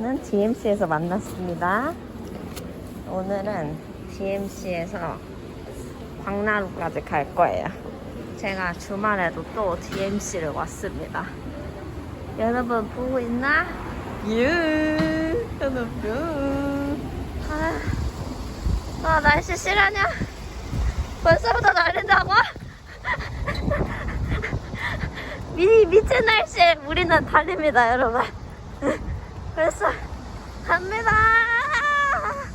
오빠는 DMC에서 만났습니다. 오늘은 DMC에서 광나루까지 갈 거예요. 제가 주말에도 또 DMC를 왔습니다. 여러분 보고 있나? 예, 여러분. 아, 아 날씨 실하냐? 벌써부터 날린다고? 미, 미친 날씨에 우리는 달립니다, 여러분. 그래서 갑니다.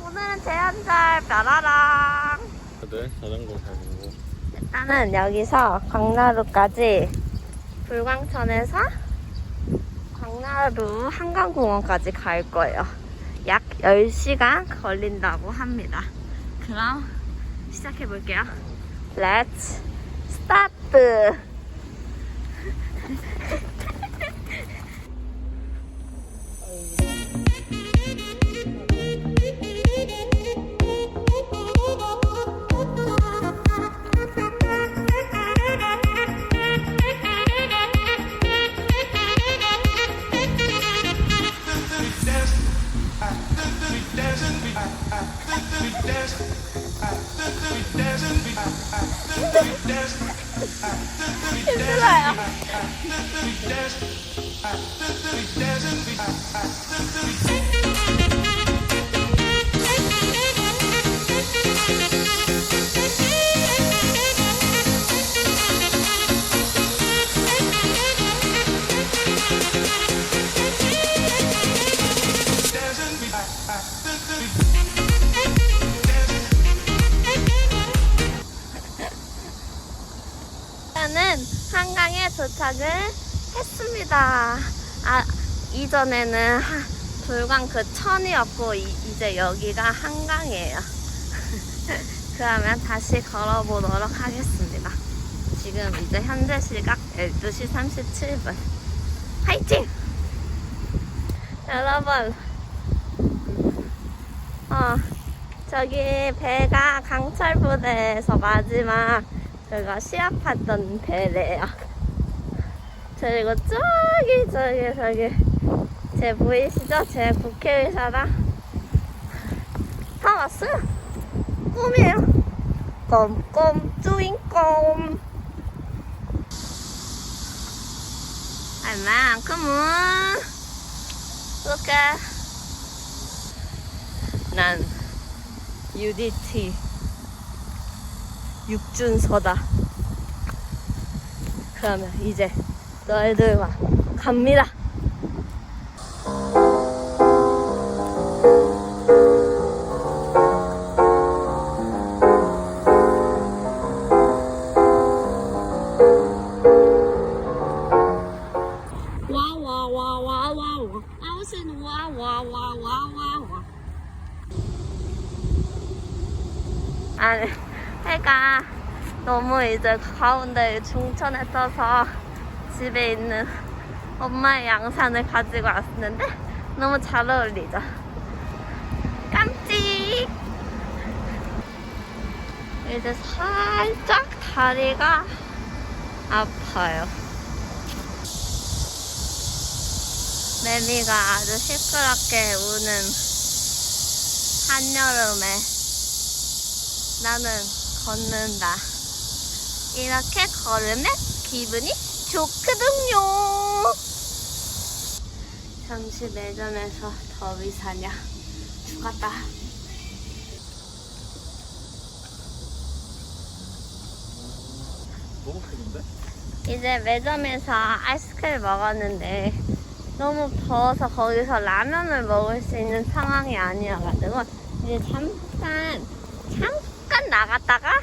오늘은 제한절 뾰라랑. 다들 자전거 타고 일단은 여기서 광나루까지 불광천에서 광나루 한강공원까지 갈 거예요. 약 10시간 걸린다고 합니다. 그럼 시작해 볼게요. Let's start! 힘들어 도착을 했습니다. 아, 이전에는 하- 불광 그 천이었고 이, 이제 여기가 한강이에요. 그러면 다시 걸어보도록 하겠습니다. 지금 이제 현재 시각 12시 37분. 화이팅! 여러분, 어, 저기 배가 강철부대에서 마지막 제가 시합했던 배래요. 그리고 저기 저기 저기 제 보이시죠? 제 국회의사랑 다 왔어요. 꿈이에요. 꼼꼼 쭈잉꼼. 얼만큼은 이렇게 난 UDT 육준서다. 그러면 이제 너희들과 갑니다. 아니 해가 너무 이제 가운데 중천에 떠서 집에 있는 엄마의 양산을 가지고 왔는데 너무 잘 어울리죠? 깜찍! 이제 살짝 다리가 아파요. 매미가 아주 시끄럽게 우는 한여름에 나는 걷는다. 이렇게 걸으면 기분이 좋거든요. 잠시 매점에서 더위 사냐. 죽었다. 너무? 이제 매점에서 아이스크림 먹었는데 너무 더워서 거기서 라면을 먹을 수 있는 상황이 아니어가지고 이제 잠깐 잠깐 나갔다가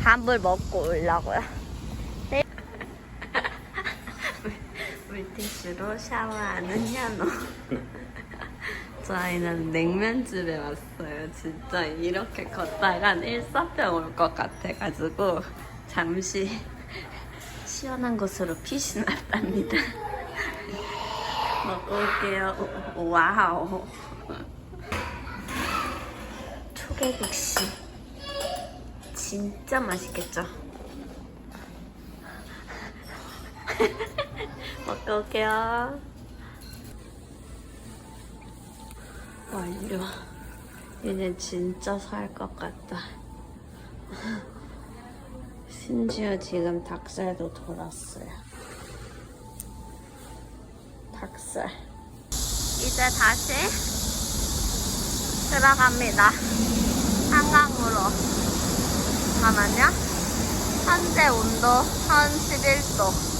밥을 먹고 오려고요. 네. 물티슈로 샤워하는 현우. 저희는 냉면집에 왔어요. 진짜 이렇게 걷다간 일사병 올 것 같아가지고 잠시 시원한 곳으로 피신 왔답니다. 먹어볼게요. 와우. 초계국시. 진짜 맛있겠죠? 먹어볼게요. 완료. 이제 진짜 살 것 같다. 심지어 지금 닭살도 돌았어요. 닭살. 이제 다시 들어갑니다. 한강으로. 잠깐만요. 현재 온도 한 11도.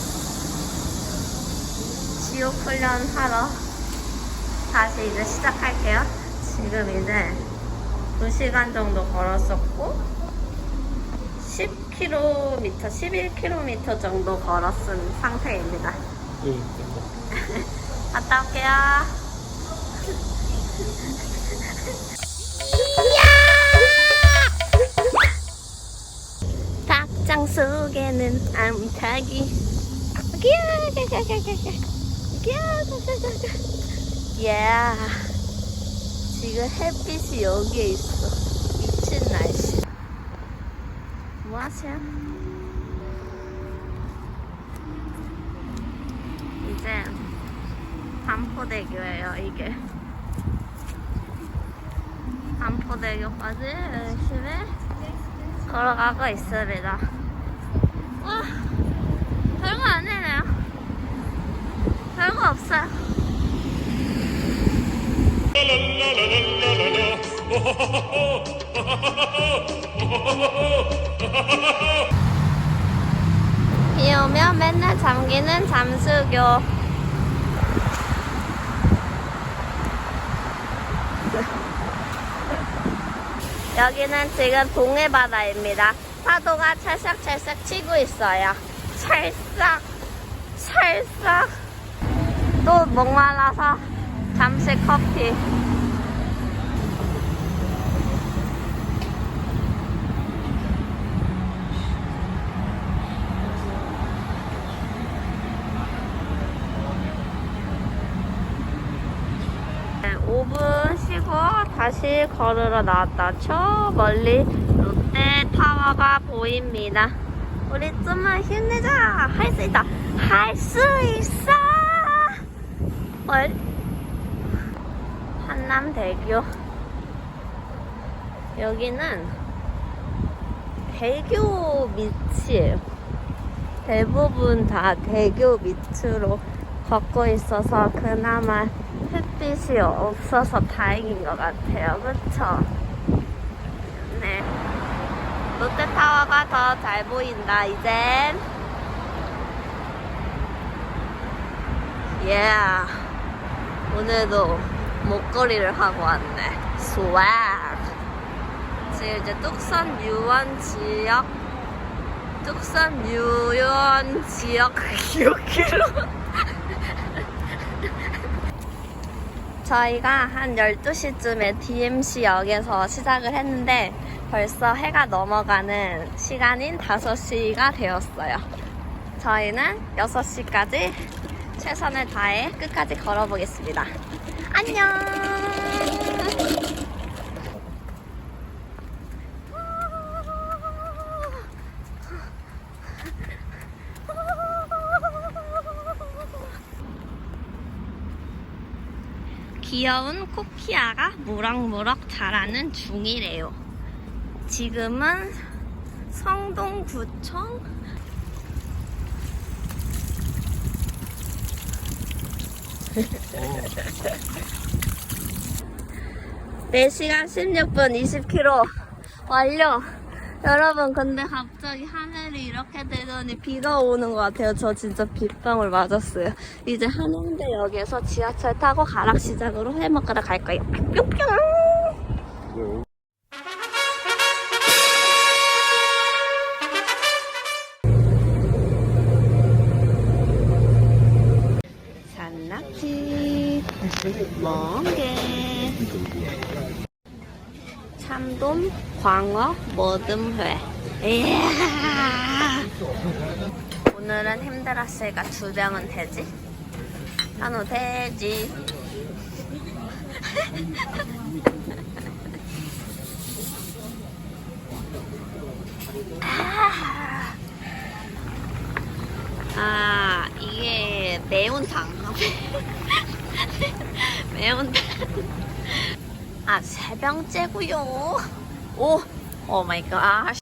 지옥 훈련 하러 다시 이제 시작할게요. 지금 이제 2시간 정도 걸었었고 10km, 11km 정도 걸었은 상태입니다. 응. 갔다 올게요. 닭장 속에는 암탉이 야 지금 햇빛이 여기에 있어. 미친 날씨. 뭐 하세요? 이제 반포대교예요 이게. 반포대교까지 열심히 걸어가고 있습니다. 와 별거 아니네요 별거 없어요 비 오면 맨날 잠기는 잠수교 여기는 지금 동해바다입니다. 파도가 찰싹찰싹 치고 있어요. 찰싹, 찰싹. 또 목말라서 잠시 커피. 네, 5분 쉬고 다시 걸으러 나왔다. 저 멀리 롯데타워가 보입니다. 우리 좀만 힘내자. 할 수 있다. 할 수 있어. 월 한남대교. 여기는 대교 밑이에요. 대부분 다 대교 밑으로 걷고 있어서 그나마 햇빛이 없어서 다행인 것 같아요. 그쵸? 네. 롯데타워가 더 잘 보인다, 이젠. 예. 오늘도 목걸이를 하고 왔네. 스웩. 지금 이제 뚝섬 유원 지역, 뚝섬 유원 지역 6km. 저희가 한 12시쯤에 DMC역에서 시작을 했는데 벌써 해가 넘어가는 시간인 5시가 되었어요. 저희는 6시까지 최선을 다해 끝까지 걸어보겠습니다. 안녕! 귀여운 코키아가 무럭무럭 자라는 중이래요. 지금은 성동구청 4시간 16분 20km 완료. 여러분 근데 갑자기 하늘이 이렇게 되더니 비가 오는 것 같아요. 저 진짜 빗방울 맞았어요. 이제 한양대역에서 지하철 타고 가락시장으로 회 먹으러 갈 거예요. 뿅뿅. 멍게. 참돔 광어 모듬회. 이야. 오늘은 힘들었으니까 두 병은 되지? 한우 되지. 아, 아 이게 매운탕 매운탕 아, 세 병째고요. 오, 오 마이 갓.